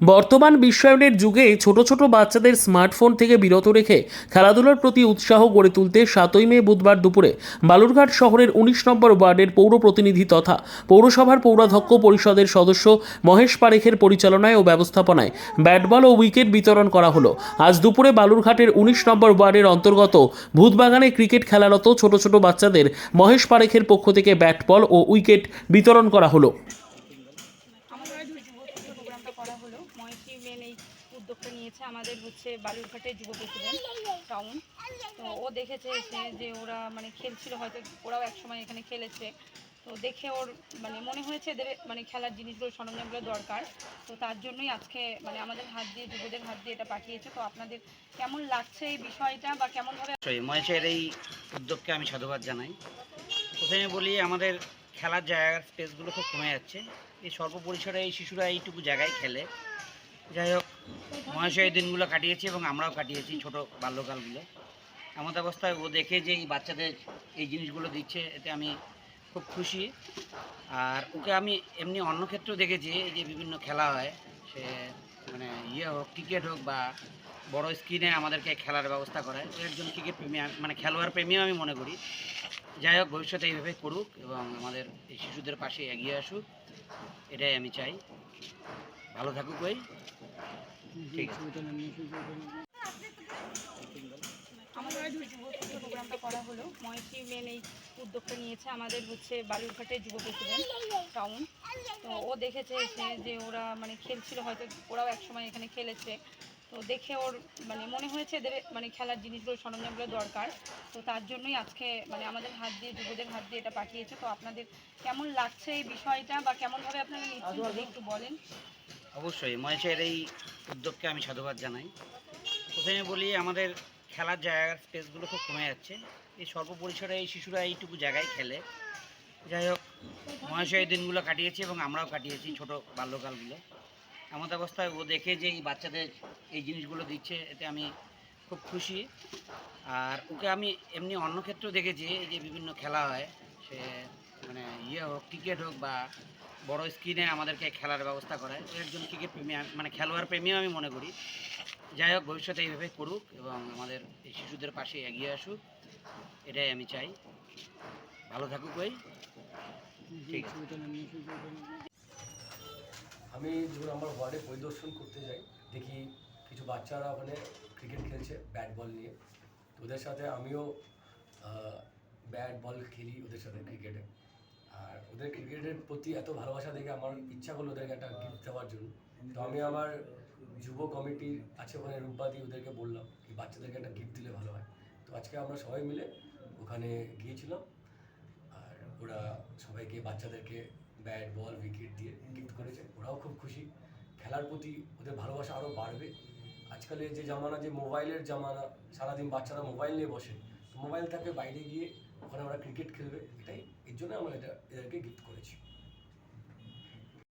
বর্তমান বিশ্বায়নের যুগে ছোট ছোট বাচ্চাদের স্মার্টফোন থেকে বিরত রেখে খেলাধুলার প্রতি উৎসাহ গড়ে তুলতে সাতই মে বুধবার দুপুরে বালুরঘাট শহরের উনিশ নম্বর ওয়ার্ডের পৌর প্রতিনিধি তথা পৌরসভার পৌরাধ্যক্ষ পরিষদের সদস্য মহেশ পারেখের পরিচালনায় ও ব্যবস্থাপনায় ব্যাট বল ও উইকেট বিতরণ করা হলো। আজ দুপুরে বালুরঘাটের উনিশ নম্বর ওয়ার্ডের অন্তর্গত ভূতবাগানে ক্রিকেট খেলারত ছোট ছোট বাচ্চাদের মহেশ পারেখের পক্ষ থেকে ব্যাট বল ও উইকেট বিতরণ করা হলো আমাদের যুব প্রোগ্রামটা করা হলো মহেশি মেন এই উদ্যোগটা নিয়েছে আমাদের হচ্ছে বালুরঘাটের যুব প্রেসিডেন্ট, টাউন। তো ও দেখেছে এসে যে ওরা মানে খেলছিল, হয়তো ওরাও একসময় এখানে খেলেছে। তো দেখে ওর মানে মনে হয়েছে এদের মানে খেলার জিনিসগুলো, সরঞ্জামগুলো দরকার। তো তার জন্যই আজকে মানে আমাদের হাত দিয়ে, যুবদের হাত দিয়ে এটা পাঠিয়েছে। তো আপনাদের কেমন লাগছে এই বিষয়টা বা কেমনভাবে মহেশের এই উদ্যোগকে আমি সাধুবাদ জানাই। প্রথমে বলি, আমাদের খেলার জায়গার স্পেসগুলো খুব কমে যাচ্ছে। এই স্বল্প পরিসরে এই শিশুরা এইটুকু জায়গায় খেলে। যাই হোক মহেশ এই দিনগুলো কাটিয়েছি এবং আমরাও কাটিয়েছি ছোট বাল্যকালগুলো। এমন অবস্থায় ও দেখে যে এই বাচ্চাদের এই জিনিসগুলো দিচ্ছে, এতে আমি খুব খুশি। আর ওকে আমি এমনি অন্য ক্ষেত্রেও দেখেছি, এই যে বিভিন্ন খেলা হয়, সে মানে ইয়ে হোক, ক্রিকেট হোক বা বড় স্ক্রিনে আমাদেরকে খেলার ব্যবস্থা করায় একজন ক্রিকেট প্রেমী মানে খেলোয়াড় প্রেমীও আমি মনে করি। যাই হোক, ভবিষ্যতে এইভাবে করুক এবং আমাদের এই শিশুদের পাশে এগিয়ে আসুক, এটাই আমি চাই। ভালো থাকুক ওই। ঠিক আমাদের প্রোগ্রামটা করা হলো। মহেশি মেন এই উদ্যোগটা নিয়েছে আমাদের হচ্ছে বালুরঘাটের যুব প্রেসিডেন্ট টাউন তো ও দেখেছে এসে যে ওরা মানে খেলছিল, হয়তো ওরাও একসময় এখানে খেলেছে। তো দেখে ওর মানে মনে হয়েছে এদের মানে খেলার জিনিসগুলো, সরঞ্জামগুলো দরকার। তো তার জন্যই আজকে মানে আমাদের হাত দিয়ে, যুবদের হাত দিয়ে এটা পাঠিয়েছে। তো আপনাদের কেমন লাগছে এই বিষয়টা বা কেমনভাবে আপনারা নিচ্ছেন যদি একটু বলেন? অবশ্যই মহেশের এই উদ্যোগকে আমি সাধুবাদ জানাই। প্রথমে বলি, আমাদের খেলার জায়গার স্পেসগুলো খুব কমে যাচ্ছে। এই স্বল্প পরিসরে এই শিশুরা এইটুকু জায়গায় খেলে। যাই হোক মহেশ এই দিনগুলো কাটিয়েছি এবং আমরাও কাটিয়েছি ছোট বাল্যকালগুলো। এমন অবস্থায় ও দেখে যে এই বাচ্চাদের এই জিনিসগুলো দিচ্ছে, এতে আমি খুব খুশি। আর ওকে আমি এমনি অন্য ক্ষেত্রেও দেখেছি, এই যে বিভিন্ন খেলা হয়, সে মানে ইয়ে হোক, ক্রিকেট হোক বা বড় স্ক্রিনে আমাদেরকে খেলার ব্যবস্থা করায়। একজন ক্রিকেট প্রেমী মানে খেলোয়াড় প্রেমীও আমি মনে করি। যাই হোক, ভবিষ্যতে এইভাবে করুক এবং আমাদের এই শিশুদের পাশে এগিয়ে আসুক, এটাই আমি চাই। ভালো থাকুক ওই আমি যখন আমার ওয়ার্ডে পরিদর্শন করতে যাই, দেখি কিছু বাচ্চারা ওখানে ক্রিকেট খেলছে ব্যাট বল নিয়ে। ওদের সাথে আমিও ব্যাট বল খেলি ওদের সাথে ক্রিকেটে আর ওদের ক্রিকেটের প্রতি এত ভালোবাসা দেখে আমার ইচ্ছা করল ওদেরকে একটা গিফট দেওয়ার জন্য। তো আমি আমার যুব কমিটি আছে ওখানে রূপবাদী ওদেরকে বললাম কি বাচ্চাদেরকে একটা গিফট দিলে ভালো হয়। তো আজকে আমরা সবাই মিলে ওখানে গিয়েছিলাম আর ওরা সবাইকে বাচ্চাদেরকে ব্যাট বল উইকেট দিয়ে গিফট করেছে। ওরাও খুব খুশি। খেলার প্রতি ওদের ভালোবাসা আরও বাড়বে। আজকালের যে জামানা যে মোবাইলের জামানা সারাদিন বাচ্চারা মোবাইল নিয়ে বসে মোবাইল থাকবে বাইরে গিয়ে ওখানে ওরা ক্রিকেট খেলবে, এটাই। এর জন্য আমরা এটা এদেরকে গিফট করেছি।